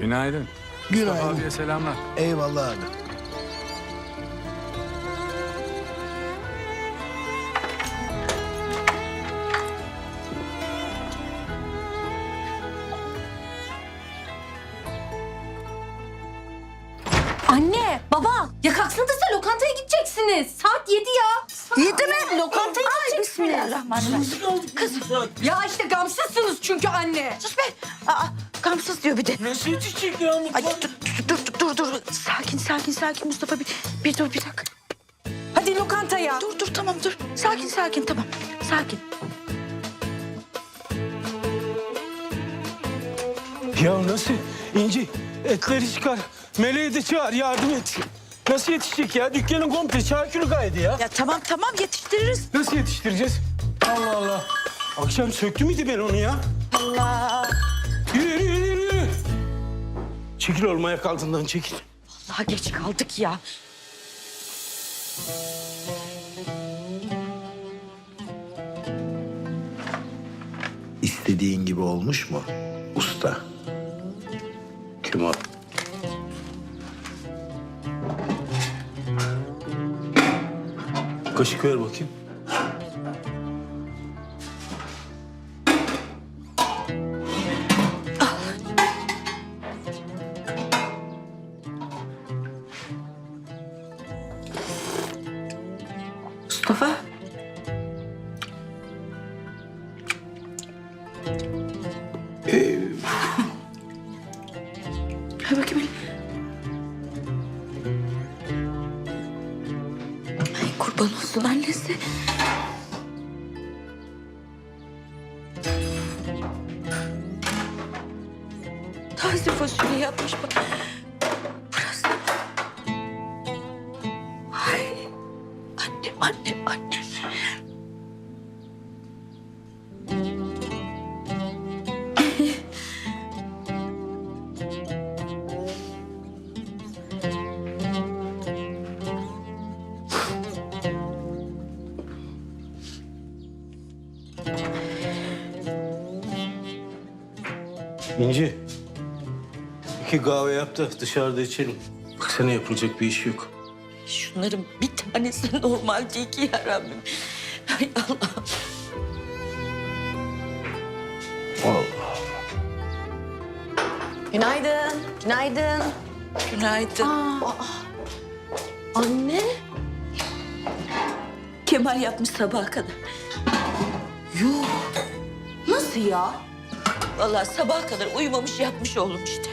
Günaydın. Mustafa Günaydın. abiye selamlar. Eyvallah abi. Anne, baba ya kalksanıza lokantaya gideceksiniz. Saat yedi ya. Yedi mi? Lokantaya gideceksiniz. Bismillahirrahmanirrahim. Kızım. Ya işte gamsızsınız çünkü anne. Sus be. Aa, gamsız diyor bir de. Nasıl yetişecek ya Ay dur dur dur dur dur. Sakin sakin sakin Mustafa bir, bir dur bir dakika. Hadi lokantaya. Dur dur tamam dur. Sakin sakin tamam. Sakin. Ya nasıl? İnci etleri çıkar. Meleği de çağır yardım et. Nasıl yetişecek ya? Dükkanın komple çarkülü kaydı ya. Ya tamam tamam yetiştiririz. Nasıl yetiştireceğiz? Allah Allah. Akşam söktü müydü ben onu ya? Allah. Çekil oğlum ayak altından çekil. Daha geç kaldık ya. İstediğin gibi olmuş mu usta? Kim o? Kaşık ver bakayım. Mustafa. Ver bakayım. Ay kurban olsun annesi. İnci. İki kahve yap da dışarıda içelim. Baksana yapılacak bir iş yok. Şunların bir tanesi normal değil ki ya Rabbim. Ay Allah. Günaydın. Günaydın. Günaydın. Anne. Kemal yapmış sabaha kadar. Nasıl ya? Vallahi sabaha kadar uyumamış yapmış oğlum işte.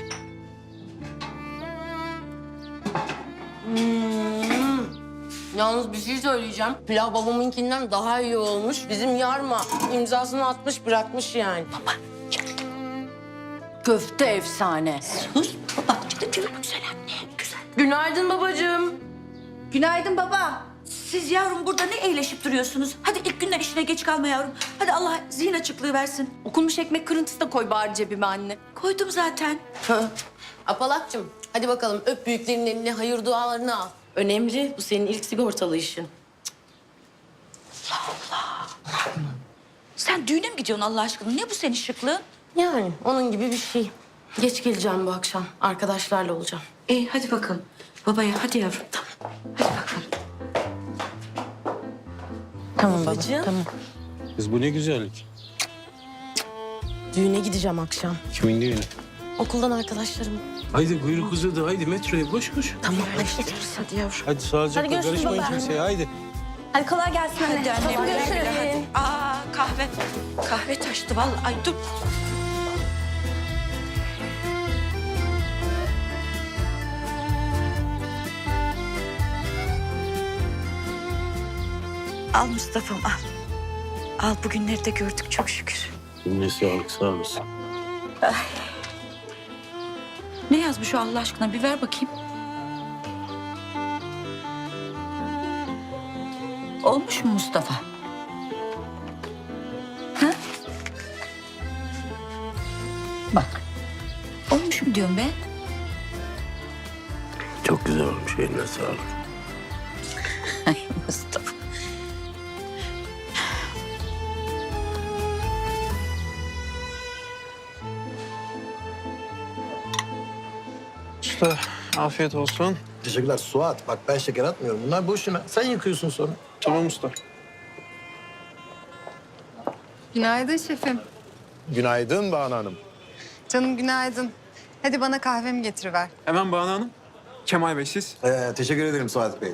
Yalnız bir şey söyleyeceğim. Pilav babamınkinden daha iyi olmuş. Bizim yarma imzasını atmış bırakmış yani. Köfte efsane. Sus baba işte diyorum güzel anne güzel. Günaydın babacığım. Günaydın baba. Siz yavrum burada ne eğleşip duruyorsunuz? Hadi ilk günden işine geç kalma yavrum. Hadi Allah zihin açıklığı versin. Okunmuş ekmek kırıntısı da koy bari cebime anne. Koydum zaten. Apalakçım hadi bakalım öp büyüklerin eline hayır dualarını al. Önemli bu senin ilk sigortalı işin. Sen düğüne mi gidiyorsun Allah aşkına? Ne bu senin şıklığın? Yani onun gibi bir şey. Geç geleceğim bu akşam. Arkadaşlarla olacağım. İyi hadi bakalım. Babaya hadi yavrum Tamam babacığım. Tamam. Kız bu ne güzellik. Düğüne gideceğim akşam. Kimin düğünü? Okuldan arkadaşlarım. Haydi kuyruk uzadı. Haydi metroya koş koş. Tamam. Hadi yavrum. Hadi sağlıcakla Hadi görüşürüz karışmayın baba. kimseye. Haydi. Hadi kolay gelsin anne. Hadi güle, görüşürüz. hadi. Aa kahve. Kahve taştı vallahi. Ay dur. Al Mustafa'm al. Al bugünleri de gördük çok şükür. Ne sağlık sağ olasın. Ne yazmış o Allah aşkına bir ver bakayım. Olmuş mu Mustafa? Ha? Bak. Olmuş mu diyorum ben? Çok güzel olmuş. Eline sağlık. Ay Mustafa. Usta afiyet olsun. Teşekkürler Suat. Bak ben şeker atmıyorum. Bunlar boşuna. Sen yıkıyorsun sonra. Tamam usta. Günaydın şefim. Günaydın Banu Hanım. Canım günaydın. Hadi bana kahvemi getiriver. Hemen Banu Hanım. Kemal Bey siz. Ee, teşekkür ederim Suat Bey.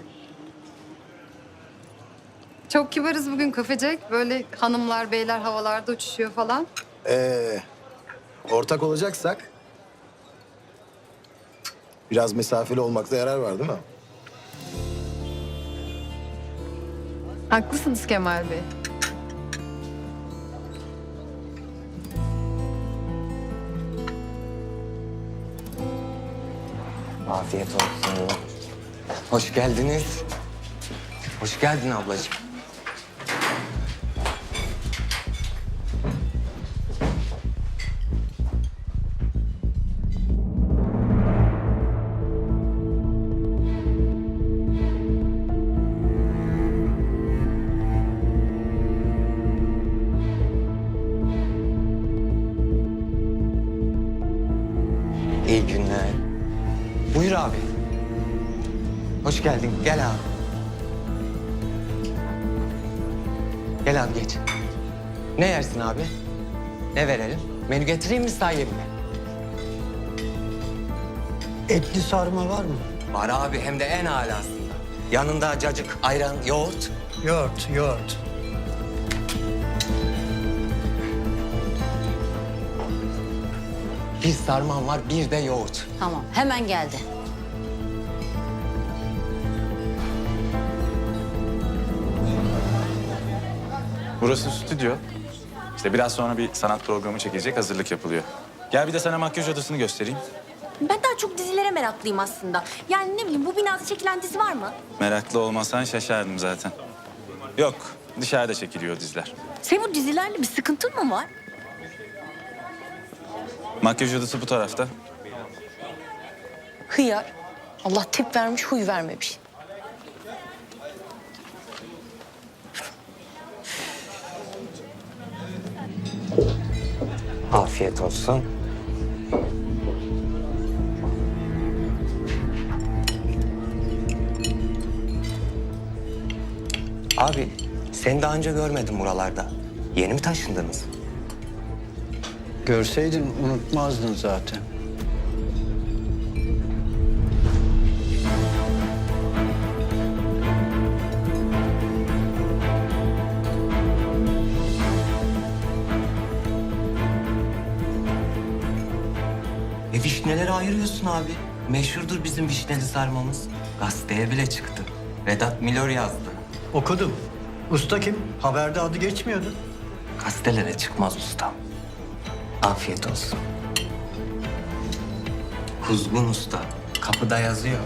Çok kibarız bugün kafecek. Böyle hanımlar beyler havalarda uçuşuyor falan. Ee, ortak olacaksak biraz mesafeli olmakta yarar var değil mi? Haklısınız Kemal Bey. Afiyet olsun. Hoş geldiniz. Hoş geldin ablacığım. Günler. Buyur abi. Hoş geldin. Gel abi. Gel abi geç. Ne yersin abi? Ne verelim? Menü getireyim mi sahibi mi? Etli sarma var mı? Var abi hem de en alasında. Yanında cacık, ayran, yoğurt. Yoğurt, yoğurt. Bir sarmam var, bir de yoğurt. Tamam hemen geldi. Burası stüdyo. İşte biraz sonra bir sanat programı çekilecek, hazırlık yapılıyor. Gel bir de sana makyaj odasını göstereyim. Ben daha çok dizilere meraklıyım aslında. Yani ne bileyim bu binada çekilen dizi var mı? Meraklı olmasan şaşardım zaten. Yok, dışarıda çekiliyor diziler. Senin bu dizilerle bir sıkıntın mı var? Makyaj odası bu tarafta. Hıyar. Allah tip vermiş huy vermemiş. Afiyet olsun. Abi, seni daha önce görmedim buralarda. Yeni mi taşındınız? Görseydin unutmazdın zaten. E vişneleri ayırıyorsun abi. Meşhurdur bizim vişneli sarmamız. Gazeteye bile çıktı. Vedat Milor yazdı. Okudum. Usta kim? Haberde adı geçmiyordu. Gazetelere çıkmaz ustam. Afiyet olsun. Kuzgun usta. Kapıda yazıyor.